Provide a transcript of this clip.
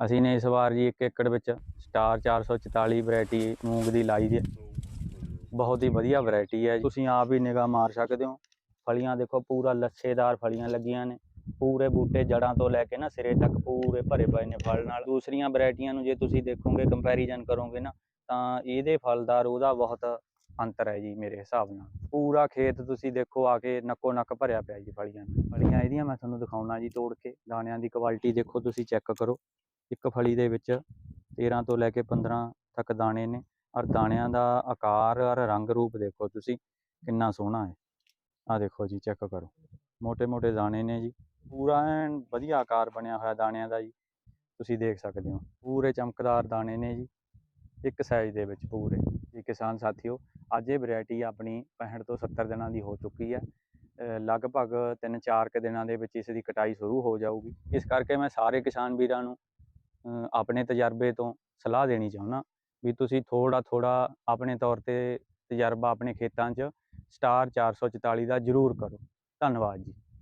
ਅਸੀਂ ਨੇ ਇਸ ਵਾਰ ਜੀ 1 ਏਕੜ ਵਿੱਚ ਸਟਾਰ 444 ਵੈਰਾਈਟੀ ਮੂੰਗ ਦੀ ਲਾਈ ਦੀ ਬਹੁਤ ਹੀ ਵਧੀਆ ਵੈਰਾਈਟੀ ਹੈ ਤੁਸੀਂ ਆਪ ਹੀ ਨਿਗਾਹ ਮਾਰ ਸਕਦੇ ਹੋ। ਫਲੀਆਂ ਦੇਖੋ, ਪੂਰਾ ਲੱਛੇਦਾਰ ਫਲੀਆਂ ਲੱਗੀਆਂ ਨੇ। ਪੂਰੇ ਬੂਟੇ ਜੜਾਂ ਤੋਂ ਲੈ ਕੇ ਨਾ ਸਿਰੇ ਤੱਕ ਪੂਰੇ ਭਰੇ ਪਏ ਨੇ ਫਲ ਨਾਲ। ਦੂਸਰੀਆਂ ਵੈਰਾਈਟੀਆਂ ਨੂੰ ਜੇ ਤੁਸੀਂ ਦੇਖੋਗੇ ਕੰਪੈਰੀਜ਼ਨ ਕਰੋਗੇ ਨਾ, ਤਾਂ ਇਹਦੇ ਫਲਦਾਰ ਉਹਦਾ ਬਹੁਤ ਅੰਤਰ ਹੈ ਜੀ ਮੇਰੇ ਹਿਸਾਬ ਨਾਲ। ਪੂਰਾ ਖੇਤ ਤੁਸੀਂ ਦੇਖੋ, ਆ ਕੇ ਨੱਕੋ ਨੱਕ ਭਰਿਆ ਪਿਆ ਜੀ ਫਲੀਆਂ ਨਾਲ। ਫਲੀਆਂ ਇਹਦੀਆਂ ਮੈਂ ਤੁਹਾਨੂੰ ਦਿਖਾਉਣਾ ਜੀ ਤੋੜ ਕੇ। ਦਾਣਿਆਂ ਦੀ ਕੁਆਲਿਟੀ ਦੇਖੋ, ਤੁਸੀਂ ਚੈੱਕ ਕਰੋ। ਇੱਕ ਫਲੀ ਦੇ ਵਿੱਚ 13 ਤੋਂ ਲੈ ਕੇ 15 ਤੱਕ ਦਾਣੇ ਨੇ ਔਰ ਦਾਣਿਆਂ ਦਾ ਆਕਾਰ ਔਰ ਰੰਗ ਰੂਪ ਦੇਖੋ ਤੁਸੀਂ, ਕਿੰਨਾ ਸੋਹਣਾ ਹੈ। ਆਹ ਦੇਖੋ ਜੀ ਚੈੱਕ ਕਰੋ। ਮੋਟੇ ਮੋਟੇ ਦਾਣੇ ਨੇ ਜੀ। ਪੂਰਾ ਐਨ ਵਧੀਆ ਆਕਾਰ ਬਣਿਆ ਹੋਇਆ ਦਾਣਿਆਂ ਦਾ ਜੀ। ਤੁਸੀਂ ਦੇਖ ਸਕਦੇ ਹੋ, ਪੂਰੇ ਚਮਕਦਾਰ ਦਾਣੇ ਨੇ ਜੀ। ਇੱਕ ਸਾਈਜ਼ ਦੇ ਵਿੱਚ ਪੂਰੇ। ਜੀ ਕਿਸਾਨ ਸਾਥੀਓ, ਅੱਜ ਇਹ ਵੈਰਾਈਟੀ ਆਪਣੀ 65 ਤੋਂ 70 ਦਿਨਾਂ ਦੀ ਹੋ ਚੁੱਕੀ ਹੈ। ਲਗਭਗ ਤਿੰਨ ਚਾਰ ਕੁ ਦਿਨਾਂ ਦੇ ਵਿੱਚ ਇਸ ਦੀ ਕਟਾਈ ਸ਼ੁਰੂ ਹੋ ਜਾਊਗੀ। ਇਸ ਕਰਕੇ ਮੈਂ ਸਾਰੇ ਕਿਸਾਨ ਵੀਰਾਂ ਨੂੰ ਆਪਣੇ ਤਜਰਬੇ ਤੋਂ ਸਲਾਹ ਦੇਣੀ ਚਾਹੁੰਦਾ ਵੀ ਤੁਸੀਂ ਥੋੜਾ ਥੋੜਾ ਆਪਣੇ ਤੌਰ ਤੇ ਤਜਰਬਾ ਆਪਣੇ ਖੇਤਾਂ 'ਚ ਸਟਾਰ 444 ਦਾ ਜ਼ਰੂਰ ਕਰੋ। ਧੰਨਵਾਦ ਜੀ।